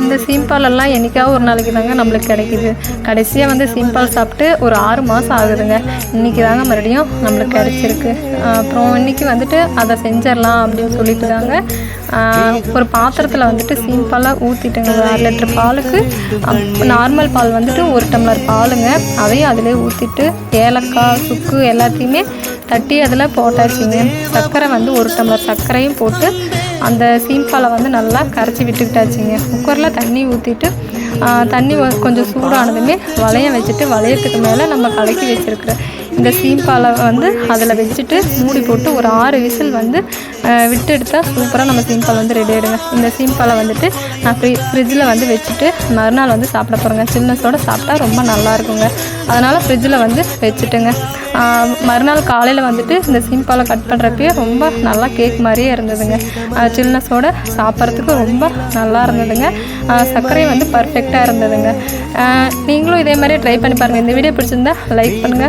இந்த சீம்பாலெல்லாம் என்றைக்காவது ஒரு நாளைக்கு தாங்க நம்மளுக்கு கிடைக்குது. கடைசியாக வந்து சீம்பால் சாப்பிட்டு ஒரு ஆறு மாதம் ஆகுதுங்க. இன்றைக்கி தாங்க மறுபடியும் நம்மளுக்கு கிடைச்சிருக்கு. அப்புறம் இன்றைக்கி வந்துட்டு அதை செஞ்சிடலாம் அப்படின்னு சொல்லிட்டு தாங்க ஒரு பாத்திரத்தில் வந்துட்டு சீம்பாலை ஊற்றிட்டுங்க ஒரு அரை லிட்டர் பாலுக்கு நார்மல் பால் வந்துட்டு ஒரு டம்ளர் பாலுங்க. அதையும் அதிலே ஊற்றிட்டு ஏலக்காய் சுக்கு எல்லாத்தையுமே தட்டி அதில் போட்டாச்சுங்க. சர்க்கரை வந்து ஒரு டம்ளர் சர்க்கரையும் போட்டு அந்த சீம்பாலை வந்து நல்லா கரைச்சி விட்டுக்கிட்டாச்சுங்க. குக்கரில் தண்ணி ஊற்றிட்டு தண்ணி கொஞ்சம் சூடானதுமே வளையம் வச்சுட்டு வளையத்துக்கு மேலே நம்ம கலக்கி வச்சுருக்கிற இந்த சீம்பாலை வந்து அதில் வச்சுட்டு மூடி போட்டு ஒரு ஆறு விசில் வந்து விட்டு எடுத்தால் சூப்பராக நம்ம சீம்பால் வந்து ரெடி ஆகிடுங்க இந்த சீம்பாலை வந்துட்டு நான் ஃப்ரி ஃப்ரிட்ஜில் வந்து வச்சுட்டு மறுநாள் வந்து சாப்பிட போகிறேங்க சில்னஸோடு சாப்பிட்டா ரொம்ப நல்லா இருக்குங்க. அதனால் ஃப்ரிட்ஜில் வந்து வச்சுட்டுங்க. மறுநாள் காலையில் வந்துட்டு இந்த சீம்பாலை கட் பண்ணுறப்பயே ரொம்ப நல்லா கேக் மாதிரியே இருந்ததுங்க. சில்னஸோடு சாப்பிட்றதுக்கு ரொம்ப நல்லா இருந்ததுங்க. சர்க்கரை வந்து பர்ஃபெக்டாக இருந்ததுங்க. நீங்களும் இதே மாதிரி ட்ரை பண்ணி பாருங்கள் இந்த வீடியோ பிடிச்சிருந்தா லைக் பண்ணுங்கள்